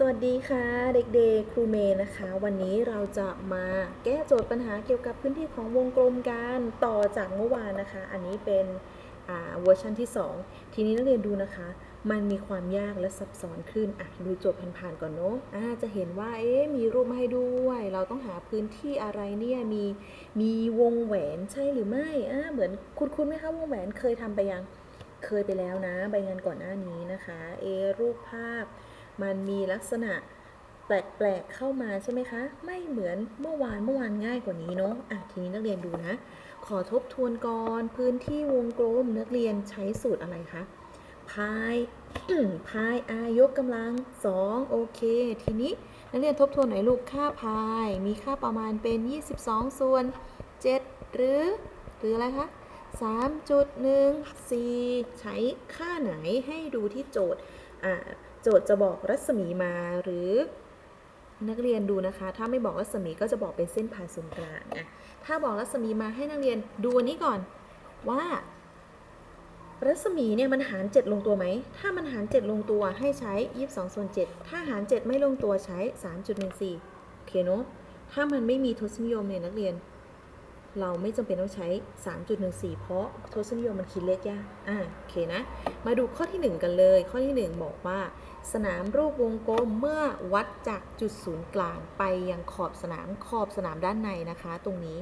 สวัสดีค่ะเด็กๆ ครูเมย์นะคะ วันนี้เราจะมาแก้โจทย์ปัญหาเกี่ยวกับพื้นที่ของวงกลมกันต่อจากเมื่อวานนะคะ อันนี้เป็นเวอร์ชันที่ 2 ทีนี้นักเรียนดูนะคะ มันมีความยากและซับซ้อนขึ้นอะดูโจทย์ผ่านๆก่อนเนาะอ่าจะเห็นว่าเอ๊ะมีรูปมาให้ด้วย เราต้องหาพื้นที่อะไรเนี่ยมีมีวงแหวนใช่หรือไม่อ่าเหมือนคุณคุณไหมคะวงแหวนเคยทำไปยังเคยไปแล้วนะใบงานก่อนหน้านี้นะคะเอรูปภาพ มันมีลักษณะแปลกๆเข้ามาใช่ไหมคะ ไม่เหมือนเมื่อวานเมื่อวานง่ายกว่านี้เนาะอะทีนี้นักเรียนดูนะ ขอทบทวนก่อนพื้นที่วงกลมนักเรียนใช้สูตรอะไรคะพายพายอายกกำลังสองโอเค ทีนี้นักเรียนทบทวนหน่อยลูกค่าพายมีค่าประมาณเป็น 22 ส่วน 7 หรือ หรืออะไรคะ3.14 ใช้ค่าไหนให้ดูที่โจทย์อ่า โจทย์จะบอกรัศมีมาหรือนักเรียนดูนะคะ ถ้าไม่บอกรัศมีก็จะบอกเป็นเส้นผ่านศูนย์กลางอะถ้าบอกรัศมีมาให้นักเรียนดูอันนี้ก่อนว่า รัศมีเนี่ยมันหาร 7 ลงตัวไหม ถ้ามันหาร 7 ลงตัวให้ใช้ 22ส่วน7ถ้าหาร 7 ไม่ลงตัวใช้ 3.14โอเคเนาะถ้ามันไม่มีทศนิยมเนี่ยนักเรียน เราไม่จำเป็นต้องใช้ 3.14 เพราะทศนิยมมันคิดเลขยากอ่าโอเคนะ มาดูข้อที่ 1 กันเลย ข้อที่ 1 บอกว่า สนามรูปวงกลมเมื่อวัดจากจุดศูนย์กลางไปยังขอบสนามขอบสนามด้านในนะคะ ตรงนี้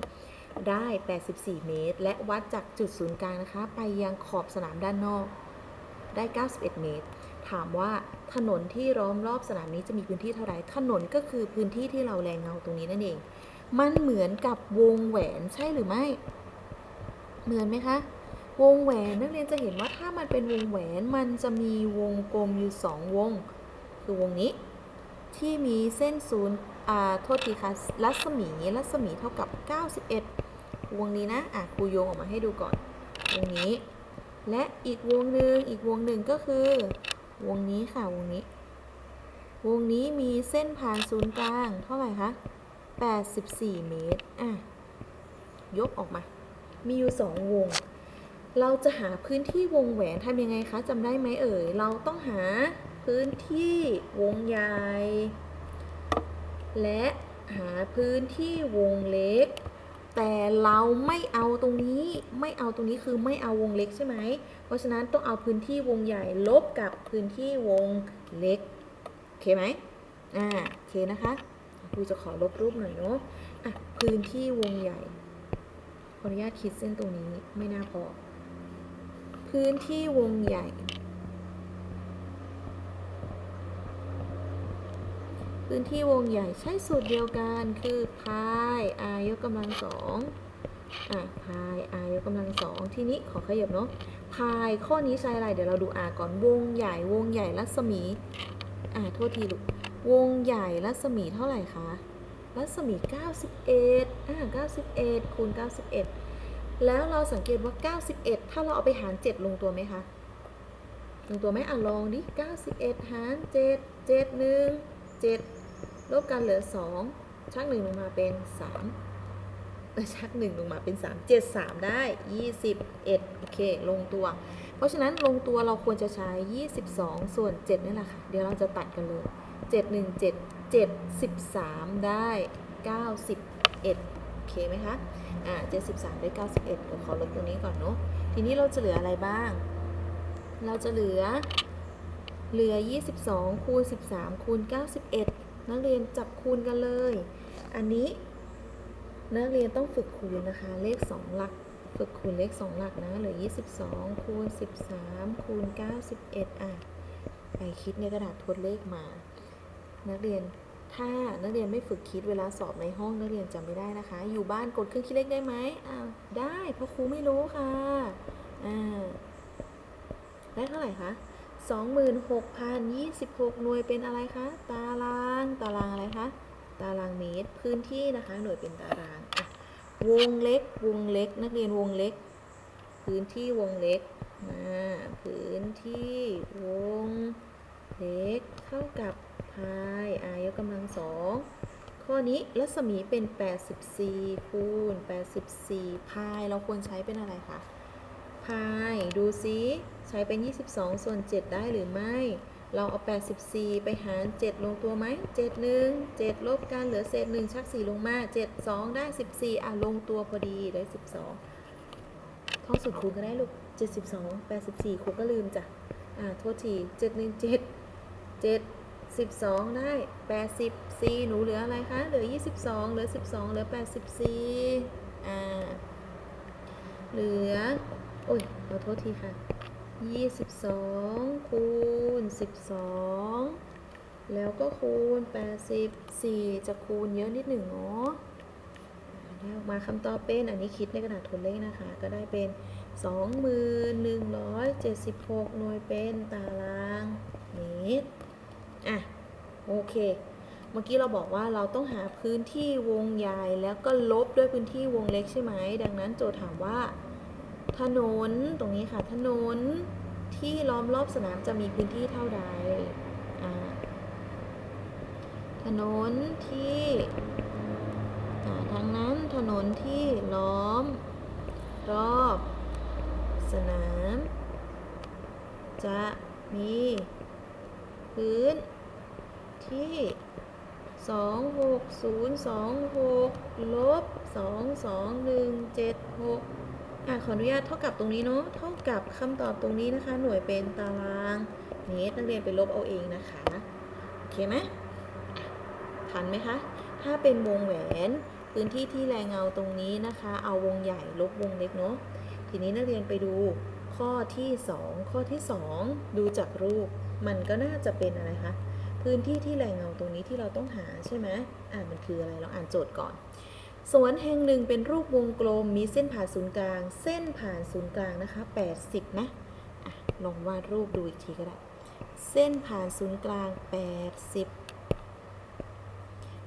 ได้ 84 เมตร และวัดจากจุดศูนย์กลางนะคะ ไปยังขอบสนามด้านนอกได้ 91 เมตร ถามว่าถนนที่ล้อมรอบสนามนี้จะมีพื้นที่เท่าไหร่ถนนก็คือพื้นที่ที่เราแรงเงาตรงนี้นั่นเอง มันเหมือนกับวงแหวนใช่หรือไม่ เหมือนไหมคะ วงแหวนนักเรียนจะเห็นว่าถ้ามันเป็นวงแหวนมันจะมีวงกลมอยู่สองวง คือวงนี้ ที่มีเส้นศูนย์อ่าโทษทีค่ะรัศมีรัศมีเท่ากับ 91 วงนี้นะอะครูโยงออกมาให้ดูก่อน วงนี้ และอีกวงหนึ่งอีกวงหนึ่งก็คือ วงนี้ค่ะวงนี้ วงนี้มีเส้นผ่านศูนย์กลางเท่าไหร่คะ84 เมตรอะยกออกมา มีอยู่ 2 วง เราจะหาพื้นที่วงแหวนทำยังไงคะจำได้ไหมเอ่ย เราต้องหาพื้นที่วงใหญ่ และหาพื้นที่วงเล็ก แต่เราไม่เอาตรงนี้ ไม่เอาตรงนี้คือไม่เอาวงเล็กใช่ไหม เพราะฉะนั้นต้องเอาพื้นที่วงใหญ่ลบกับพื้นที่วงเล็ก โอเคไหมอ่าโอเคนะคะครูจะขอลบรูปหน่อยเนาะอะพื้นที่วงใหญ่ขออนุญาตขีดเส้นตรงนี้ไม่น่าพอ พื้นที่วงใหญ่ พื้นที่วงใหญ่ใช้สูตรเดียวกันคือพาย r ยกกำลังสองอะพาย r ยกกำลังสองทีนี้ขอขยับเนาะพายข้อนี้ใช้อะไร เดี๋ยวเราดู r ก่อนวงใหญ่วงใหญ่รัศมีอะโทษทีลูกวงใหญ่รัศมีเท่าไหร่คะรัศมี 91อ่า91คูณ91 แล้วเราสังเกตว่า 91 ถ้าเราเอาไปหาร 7 ลงตัวไหมคะ ลงตัวไหมอะลองดิ 91 หาร 7 7 1 7 ลบกันเหลือ 2 ชัก 1 ลงมาเป็น3เออชัก 1 ลงมาเป็น 3 7 3 ได้ 21 โอเค ลงตัว เพราะฉะนั้นลงตัวเราควรจะใช้ 22 ส่วน 7 นี่แหละค่ะ เดี๋ยวเราจะตัดกันเลย 7 1 7 7 13 ได้ 91 เคไหมคะ อ่า73ได้91เดี๋ยวขอลบตรงนี้ก่อนเนาะ ทีนี้เราจะเหลืออะไรบ้าง เราจะเหลือ เหลือ22คูณ13คูณ91นักเรียนจับคูณกันเลย อันนี้นักเรียนต้องฝึกคูณนะคะ เลข2หลัก ฝึกคูณเลข2หลักนะ เหลือ22คูณ13คูณ91อะ ไปคิดในกระดาษทดเลขมา นักเรียน ถ้านักเรียนไม่ฝึกคิดเวลาสอบในห้องนักเรียนจำไม่ได้นะคะ อยู่บ้านกดเครื่องคิดเลขได้ไหมอ้าวได้เพราะครูไม่รู้ค่ะอ่าได้เท่าไหร่คะ26,026 หน่วยเป็นอะไรคะ ตาราง ตารางอะไรคะ ตารางเมตร พื้นที่นะคะ หน่วยเป็นตาราง วงเล็ก วงเล็ก นักเรียนวงเล็ก พื้นที่วงเล็กอ่าพื้นที่วงเล็ก เท่ากับ พายอายกกำลังสองข้อนี้รัศมีเป็น 84 คูณ 84 พายเราควรใช้เป็นอะไรคะ พายดูซิใช้เป็น 22 ส่วน 7 ได้หรือไม่ เราเอา 84 ไปหาร 7 ลงตัวไหม 7 1 7 ลบกันเหลือเศษ 1 ชัก 4 ลงมา 7 2 ได้ 14 อะ ลงตัวพอดีได้ 12 ท่องสุดคูณก็ได้ลูก 72 84ครูก็ลืมจ้ะ อ่าโทษที 717 7 12 ได้ 84 หนูเหลืออะไรคะ เหลือ 22 เหลือ 12 เหลือ 84 อ่า เหลือ โอ้ยขอโทษทีค่ะ 22 คูณ 12 แล้วก็คูณ 84 จะคูณเยอะนิดหนึ่งเนาะได้ออกมาคำตอบเป็น อันนี้คิดในกระดาษทวนเลขนะคะ ก็ได้เป็น 2176 หน่วยเป็นตารางเมตร อะโอเค เมื่อกี้เราบอกว่าเราต้องหาพื้นที่วงใหญ่แล้วก็ลบด้วยพื้นที่วงเล็กใช่ไหม ดังนั้นโจทย์ถามว่า ถนนตรงนี้ค่ะ ถนนที่ล้อมรอบสนามจะมีพื้นที่เท่าใดถนนที่ทางนั้นถนนที่ล้อม รอบสนาม จะมีพื้น ที่ 26026 ลบ 22176 อะ ขออนุญาตเท่ากับตรงนี้เนาะ เท่ากับคำตอบตรงนี้นะคะ หน่วยเป็นตารางเมตรนักเรียนไปลบเอาเองนะคะ โอเคไหมทันไหมคะ ถ้าเป็นวงแหวนพื้นที่ที่แรงเงาตรงนี้นะคะ เอาวงใหญ่ลบวงเล็กเนาะ ทีนี้นักเรียนไปดูข้อที่ 2 ข้อที่ 2 ดูจากรูป มันก็น่าจะเป็นอะไรคะ พื้นที่ที่แรงเงาตรงนี้ที่เราต้องหาใช่ไหมอ่ามันคืออะไรเราอ่านโจทย์ก่อน สวนแห่งหนึ่งเป็นรูปวงกลมมีเส้นผ่านศูนย์กลาง เส้นผ่านศูนย์กลางนะคะ 80 นะอะลองวาดรูปดูอีกทีก็ได้ เส้นผ่านศูนย์กลาง 80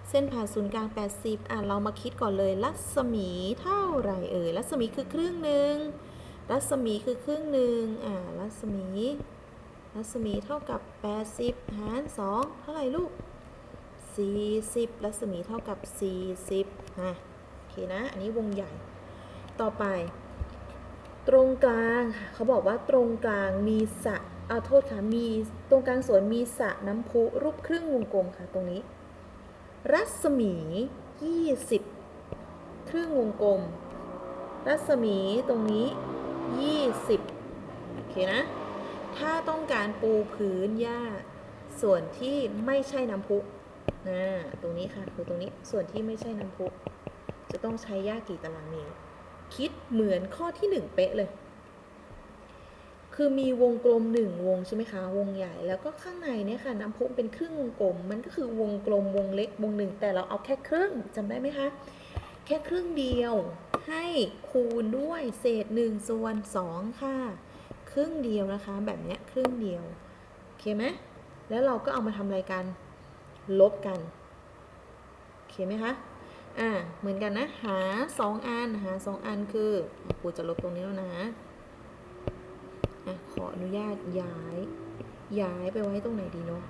เส้นผ่านศูนย์กลาง 80 อะเรามาคิดก่อนเลย รัศมีเท่าไหร่เอ่ยรัศมีคือครึ่งหนึ่งรัศมีคือครึ่งหนึ่งอ่ารัศมี รัศมีเท่ากับ 80 หาร 2 เท่าไหร่ลูก 40 รัศมีเท่ากับ 40ฮะโอเคนะ อันนี้วงใหญ่ ต่อไป ตรงกลางเขาบอกว่าตรงกลางมีสระเอาโทษค่ะ มีตรงกลางสวนมีสระน้ำพุรูปครึ่งวงกลมค่ะ ตรงนี้ รัศมี 20 ครึ่งวงกลม รัศมีตรงนี้ 20 โอเคนะ ถ้าต้องการปูพื้นหญ้า ส่วนที่ไม่ใช่น้ำพุนะตรงนี้ค่ะคือตรงนี้ส่วนที่ไม่ใช่น้ำพุ จะต้องใช้หญ้ากี่ตารางเมตรคิดเหมือนข้อที่หนึ่งเป๊ะเลย คือมีวงกลมหนึ่งวงใช่ไหมคะ วงใหญ่แล้วก็ข้างในเนี่ยค่ะน้ำพุเป็นครึ่งวงกลม มันก็คือวงกลมวงเล็กวงหนึ่งแต่เราเอาแค่ครึ่งจำได้ไหมคะแค่ครึ่งเดียวให้คูณด้วยเศษหนึ่งส่วนสองค่ะ รึ่งเดียวนะคะ แบบเนี้ยครึ่งเดียวโอเคไหมแล้วเราก็เอามาทำอะไรกัน ลบกันโอเคไหมคะอ่าเหมือนกันนะ หา 2 อันหา 2 อันคือครูจะลบตรงนี้แล้วนะอะขออนุญาตย้าย ย้ายไปไว้ตรงไหนดีเนาะ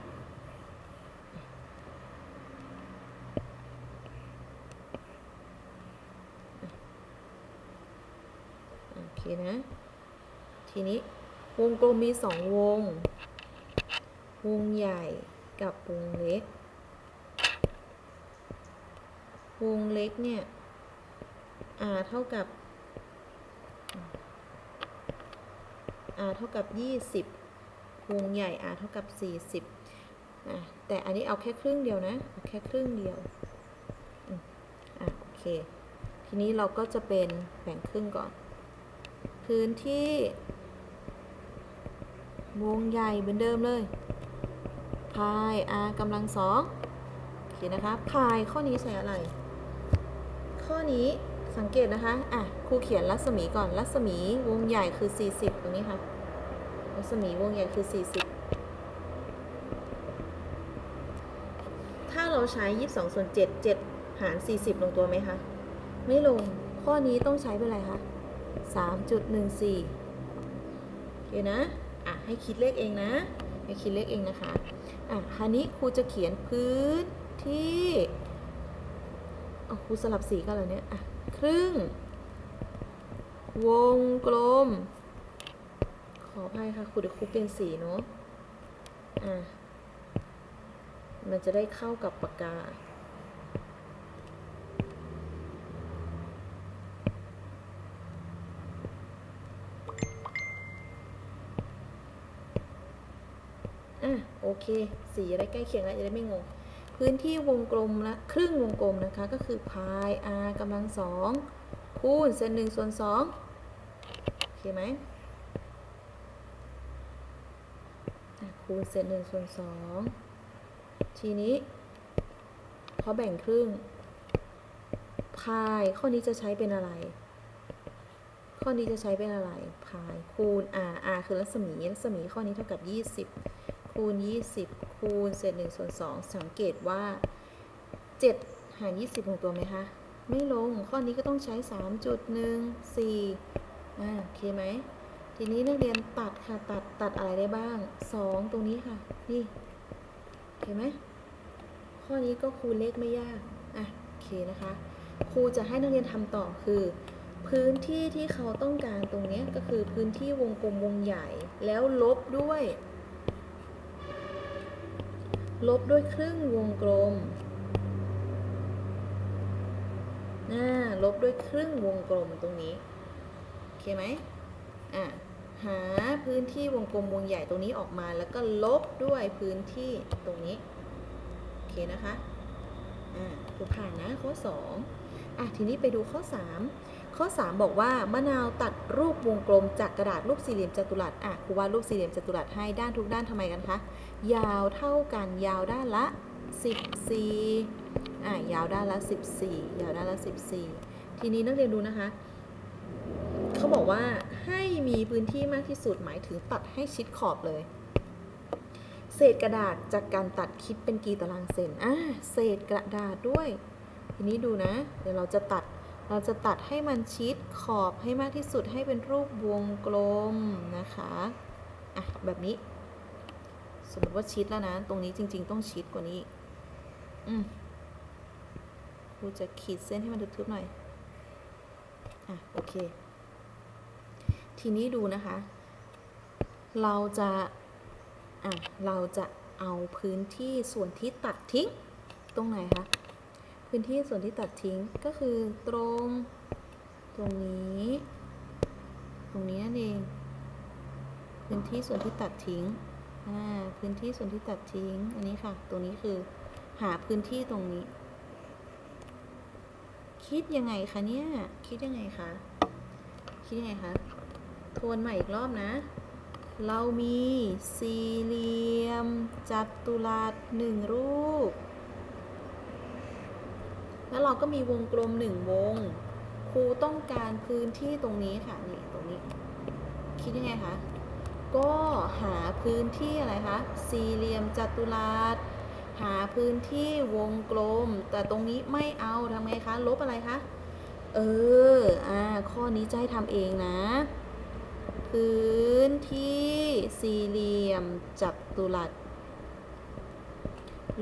โอเคนะ ทีนี้ วงกลมมีสองวง วงใหญ่กับวงเล็ก วงเล็กเนี่ย r เท่ากับ r เท่ากับ 20 วงใหญ่ r เท่ากับ 40อะแต่อันนี้เอาแค่ครึ่งเดียวนะ เอาแค่ครึ่งเดียว อะโอเค ทีนี้เราก็จะเป็นแบ่งครึ่งก่อน พื้นที่ วงใหญ่เหมือนเดิมเลยพาย r กำลังสองโอเคนะคะพายข้อนี้ใช้อะไร ข้อนี้สังเกตนะคะ อะ ครูเขียนรัศมีก่อน รัศมีวงใหญ่คือ 40 ตรงนี้ค่ะ รัศมีวงใหญ่คือ 40 ถ้าเราใช้ 22 ส่วน 7 7 หาร 40 ลงตัวไหมคะ ไม่ลง ข้อนี้ต้องใช้เป็นอะไรคะ 3.14 โอเคนะ อะให้คิดเลขเองนะ ให้คิดเลขเองนะคะ อะคราวนี้ครูจะเขียนพื้นที่เอครูสลับสีกันเลยเนี่ยอะครึ่ง วงกลม ขออภัยค่ะครูเดี๋ยวครูเปลี่ยนสีเนาะ อะมันจะได้เข้ากับปากกา อะ โอเค สีจะได้ใกล้เคียงแล้วจะได้ไม่งง พื้นที่วงกลมละครึ่งวงกลมนะคะ ก็คือพาย r กำลังสองคูณเศษหนึ่งส่วนสองโอเคไหมคูณเศษหนึ่งส่วนสองทีนี้พอแบ่งครึ่ง พายข้อนี้จะใช้เป็นอะไร ข้อนี้จะใช้เป็นอะไร พายคูณ r r คือรัศมี รัศมีข้อนี้เท่ากับ 20 คูณ 20 คูณเศษ1ส่วน2สังเกตว่า 7 หาร 20 ลงตัวไหมคะ ไม่ลง ข้อนี้ก็ต้องใช้ 3.14อ่าโอเคไหม ทีนี้นักเรียนตัดค่ะ ตัดตัดอะไรได้บ้าง 2 ตรงนี้ค่ะ นี่โอเคไหม ข้อนี้ก็คูณเลขไม่ยาก อะโอเคนะคะ ครูจะให้นักเรียนทำต่อคือพื้นที่ที่เขาต้องการตรงนี้ก็คือพื้นที่วงกลมวงใหญ่แล้วลบด้วย ลบด้วยครึ่งวงกลมน่าลบด้วยครึ่งวงกลมตรงนี้ โอเคไหมอะ หาพื้นที่วงกลมวงใหญ่ตรงนี้ออกมา แล้วก็ลบด้วยพื้นที่ตรงนี้ โอเคนะคะ อ่าครูผ่านนะข้อ 2 อะ ทีนี้ไปดูข้อ 3 ข้อ 3 บอกว่ามะนาวตัดรูปวงกลมจากกระดาษรูปสี่เหลี่ยมจัตุรัสอะครูวาดรูปสี่เหลี่ยมจัตุรัสให้ด้านทุกด้านทำไมกันคะยาวเท่ากันยาวด้านละ 14อะยาวด้านละ 14 ยาวด้านละ 14 ทีนี้นักเรียนดูนะคะเขาบอกว่าให้มีพื้นที่มากที่สุดหมายถึงตัดให้ชิดขอบเลย เศษกระดาษจากการตัดคิดเป็นกี่ตารางเซนอ่าเศษกระดาษด้วย ทีนี้ดูนะ เดี๋ยวเราจะตัด เราจะตัดให้มันชิดขอบให้มากที่สุดให้เป็นรูปวงกลมนะคะอะแบบนี้ สมมติว่าชิดแล้วนะ ตรงนี้จริง ๆ ต้องชิดกว่านี้อืมครูจะขีดเส้นให้มันทึบๆหน่อยอะโอเค ทีนี้ดูนะคะ เราจะอะเราจะเอาพื้นที่ส่วนที่ตัดทิ้ง ตรงไหนคะ พื้นที่ส่วนที่ตัดทิ้งก็คือตรง ตรงนี้ ตรงนี้นั่นเอง พื้นที่ส่วนที่ตัดทิ้งอ่าพื้นที่ส่วนที่ตัดทิ้ง อันนี้ค่ะ ตรงนี้คือ หาพื้นที่ตรงนี้ คิดยังไงคะเนี่ย คิดยังไงคะ คิดยังไงคะ ทวนใหม่อีกรอบนะ เรามีสี่เหลี่ยม จัตุรัสหนึ่งรูป แล้วเราก็มีวงกลมหนึ่งวง ครูต้องการพื้นที่ตรงนี้ค่ะนี่ตรงนี้ คิดยังไงคะ ก็หาพื้นที่อะไรคะ สี่เหลี่ยมจัตุรัส หาพื้นที่วงกลม แต่ตรงนี้ไม่เอาทำไงคะ ลบอะไรคะ เออ อ่า ข้อนี้จะให้ทำเองนะ พื้นที่สี่เหลี่ยมจัตุรัส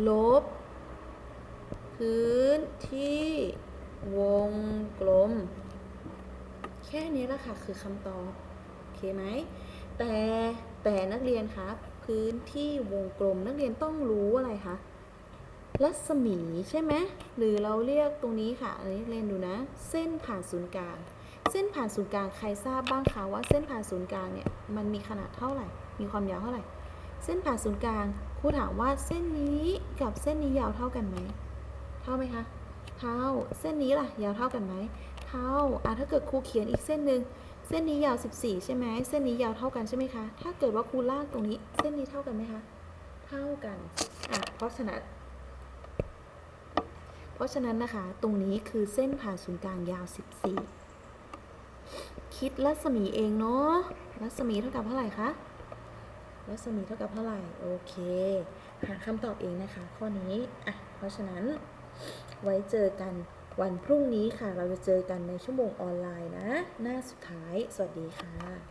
ลบ พื้นที่วงกลม แค่นี้ละค่ะคือคำตอบโอเคไหมแต่แต่นักเรียนครับพื้นที่วงกลมนักเรียนต้องรู้อะไรคะรัศมีใช่ไหมหรือเราเรียกตรงนี้ค่ะอันนี้เรียนดูนะ เส้นผ่านศูนย์กลาง เส้นผ่านศูนย์กลางใครทราบบ้างคะว่าเส้นผ่านศูนย์กลางเนี่ยมันมีขนาดเท่าไหร่ มีความยาวเท่าไหร่ เส้นผ่านศูนย์กลางครูถามว่าเส้นนี้กับเส้นนี้ยาวเท่ากันไหม เท่าไหมคะ เท่า เส้นนี้ล่ะ ยาวเท่ากันไหม เท่า อะถ้าเกิดครูเขียนอีกเส้นหนึ่งเส้นนี้ยาว 14 ใช่ไหม เส้นนี้ยาวเท่ากันใช่ไหมคะ ถ้าเกิดว่าครูลากตรงนี้ เส้นนี้เท่ากันไหมคะ เท่ากัน อะ เพราะฉะนั้น เพราะฉะนั้นนะคะ ตรงนี้คือเส้นผ่านศูนย์กลางยาว 14 คิดรัศมีเองเนาะ รัศมีเท่ากับเท่าไหร่คะ รัศมีเท่ากับเท่าไหร่ โอเค หาคำตอบเองนะคะ ข้อนี้ อะ เพราะฉะนั้น ไว้เจอกันวันพรุ่งนี้ค่ะ เราจะเจอกันในชั่วโมงออนไลน์นะ หน้าสุดท้าย สวัสดีค่ะ